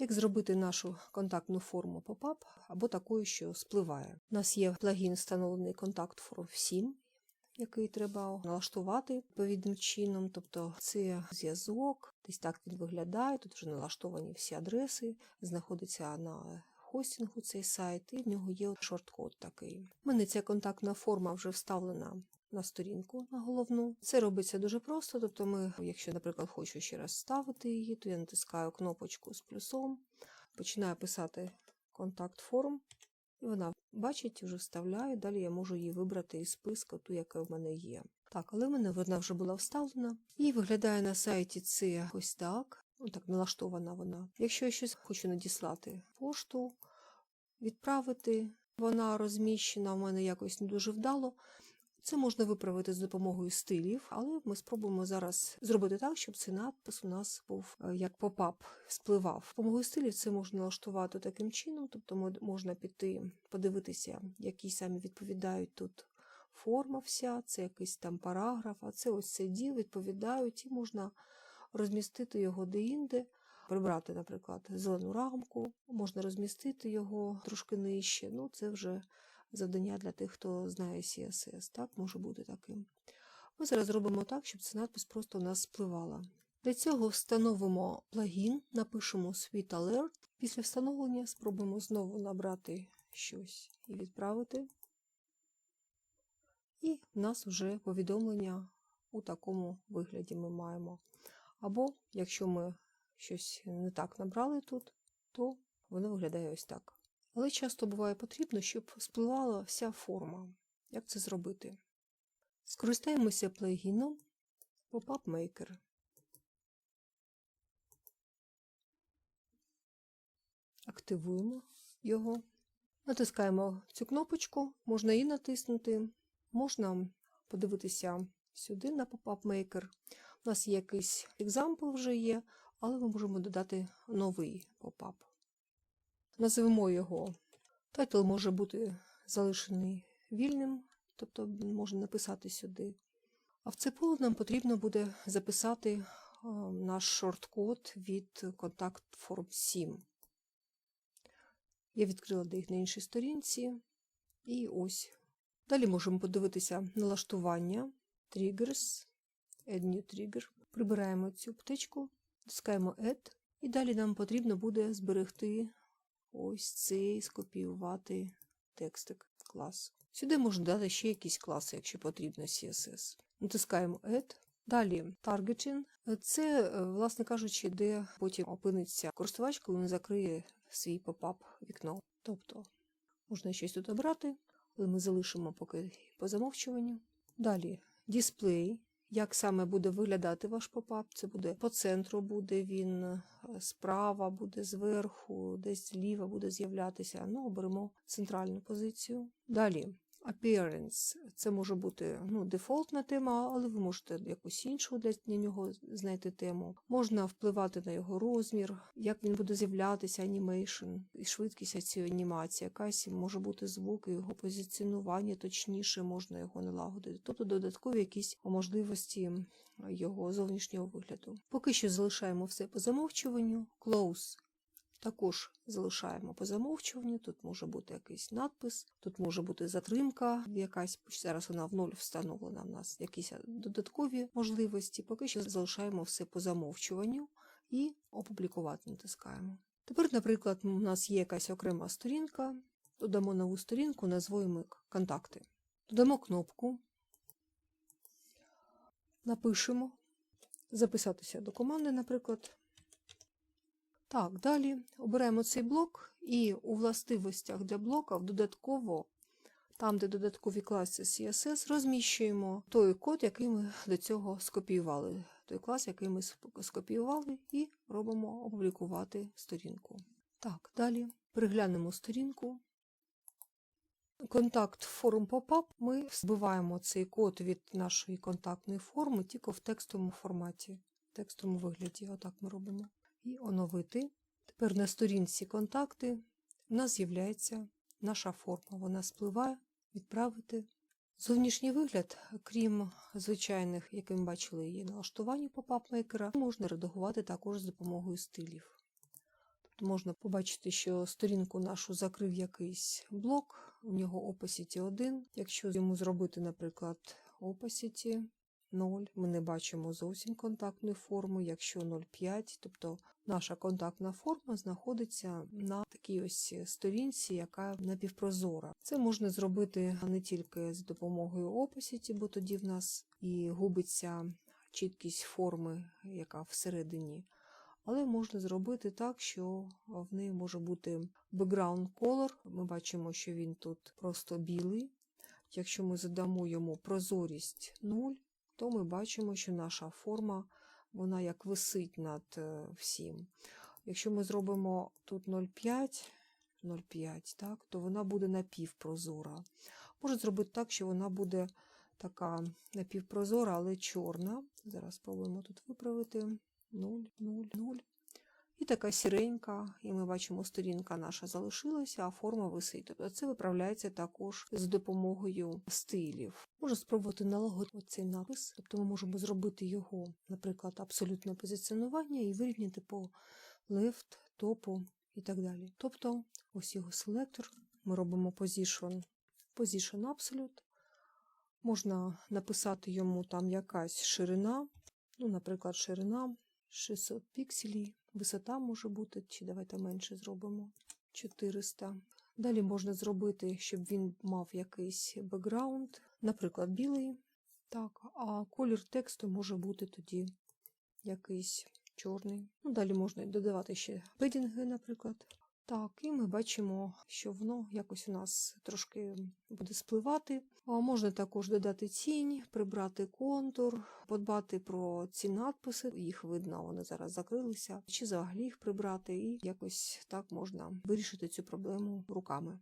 Як зробити нашу контактну форму PopUp або такою, що спливає. У нас є плагін встановлений контакт форм 7, який треба налаштувати відповідним чином. Тобто це зв'язок, десь так він виглядає. Тут вже налаштовані всі адреси, знаходиться на хостингу цей сайт, і в нього є шорткод такий. У мене ця контактна форма вже вставлена на сторінку на головну. Це робиться дуже просто. Тобто, ми, якщо, наприклад, хочу ще раз ставити її, то я натискаю кнопочку з плюсом, починаю писати контакт форм, і вона бачить, вже вставляю. Далі я можу її вибрати із списку, ту, яка в мене є. Так, але в мене вона вже була вставлена. І виглядає на сайті це ось так. Ось так налаштована вона. Якщо я щось хочу надіслати пошту, відправити, вона розміщена в мене якось не дуже вдало. Це можна виправити з допомогою стилів, але ми спробуємо зараз зробити так, щоб цей надпис у нас був е, як попап спливав. З допомогою стилів це можна налаштувати таким чином, тобто можна піти, подивитися, які самі відповідають тут форма вся, це якийсь там параграф, а це ось цей діл відповідають, і можна розмістити його де-інде, прибрати, наприклад, зелену рамку, можна розмістити його трошки нижче. Ну, це вже завдання для тих, хто знає CSS, так, може бути таким. Ми зараз зробимо так, щоб ця надпис просто у нас спливала. Для цього встановимо плагін, напишемо Sweet Alert. Після встановлення спробуємо знову набрати щось і відправити. І в нас вже повідомлення у такому вигляді ми маємо. Або, якщо ми щось не так набрали тут, то воно виглядає ось так. Але часто буває потрібно, щоб спливала вся форма. Як це зробити? Скористаємося плагіном Pop-up Maker. Активуємо його. Натискаємо цю кнопочку, можна її натиснути, можна подивитися сюди на Pop-up Maker. У нас є якийсь екзампл вже є, але ми можемо додати новий попап. Називемо його. Тайтл може бути залишений вільним, тобто можна написати сюди. А в це поле нам потрібно буде записати е, наш шорткод від контакт форм 7. Я відкрила їх на іншій сторінці. І ось. Далі можемо подивитися налаштування, triggers, add new trigger. Прибираємо цю птичку, тискаємо Add, і далі нам потрібно буде зберегти ось цей, скопіювати текстик клас. Сюди можна дати ще якісь класи, якщо потрібно CSS. Натискаємо Add. Далі Targeting. Це, е, власне кажучи, де потім опиниться користувач, коли він закриє свій попап вікно. Тобто можна щось тут обрати, але ми залишимо поки по замовчуванню. Далі Display. Як саме буде виглядати ваш попап? Це буде по центру, буде він е, справа, буде зверху, десь зліва буде з'являтися. Ну, оберемо центральну позицію. Далі Appearance. Це може бути ну, дефолтна тема, але ви можете якусь іншу для нього знайти тему. Можна впливати на його розмір, як він буде з'являтися, анімейшн, і швидкість цієї анімації, якась може бути звук, і його позиціонування точніше, можна його налагодити. Тобто додаткові якісь можливості його зовнішнього вигляду. Поки що залишаємо все по замовчуванню. Close. Також залишаємо по замовчуванню. Тут може бути якийсь надпис, тут може бути затримка, якась зараз вона в ноль встановлена в нас, якісь додаткові можливості. Поки що залишаємо все по замовчуванню і опублікувати натискаємо. Тепер, наприклад, у нас є якась окрема сторінка, додамо нову сторінку, назвемо контакти. Додамо кнопку, напишемо, записатися до команди, наприклад. Так, далі обираємо цей блок і у властивостях для блока додатково, там, де додаткові класи CSS, розміщуємо той код, який ми до цього скопіювали. Той клас, який ми скопіювали, і робимо опублікувати сторінку. Так, далі переглянемо сторінку. Контакт форм попап. Ми збиваємо цей код від нашої контактної форми тільки в текстовому форматі, в текстовому вигляді. Отак ми робимо і оновити. Тепер на сторінці контакти в нас з'являється наша форма. Вона спливає, відправити. Зовнішній вигляд, крім звичайних, як ми бачили, є налаштування попап-мейкера, можна редагувати також з допомогою стилів. Можна побачити, що сторінку нашу закрив якийсь блок, у нього opacity 1. Якщо йому зробити, наприклад, opacity 0, ми не бачимо зовсім контактної форми, якщо 0,5, тобто наша контактна форма знаходиться на такій ось сторінці, яка напівпрозора. Це можна зробити не тільки з допомогою opacity, бо тоді в нас і губиться чіткість форми, яка всередині. Але можна зробити так, що в неї може бути background color. Ми бачимо, що він тут просто білий. Якщо ми задамо йому прозорість 0, то ми бачимо, що наша форма вона як висить над е, всім. Якщо ми зробимо тут 0,5, 0,5, так, то вона буде напівпрозора. Може зробити так, що вона буде така напівпрозора, але чорна. Зараз спробуємо тут виправити. 0, 0, 0. І така сіренька, і ми бачимо, сторінка наша залишилася, а форма висить. Тобто це виправляється також з допомогою стилів. Можна спробувати налагодити цей напис, тобто ми можемо зробити його, наприклад, абсолютне позиціонування і вирівняти по left, топу і так далі. Тобто, ось його селектор. Ми робимо position, position absolute. Можна написати йому там якась ширина, ну, наприклад, ширина 600 пікселів, висота може бути, чи давайте менше зробимо 400. Далі можна зробити, щоб він мав якийсь бекграунд, наприклад, білий. Так, а колір тексту може бути тоді якийсь чорний. Ну, далі можна додавати ще педінги, наприклад. Так, і ми бачимо, що воно якось у нас трошки буде спливати. А можна також додати тінь, прибрати контур, подбати про ці надписи. Їх видно, вони зараз закрилися, чи взагалі їх прибрати, і якось так можна вирішити цю проблему руками.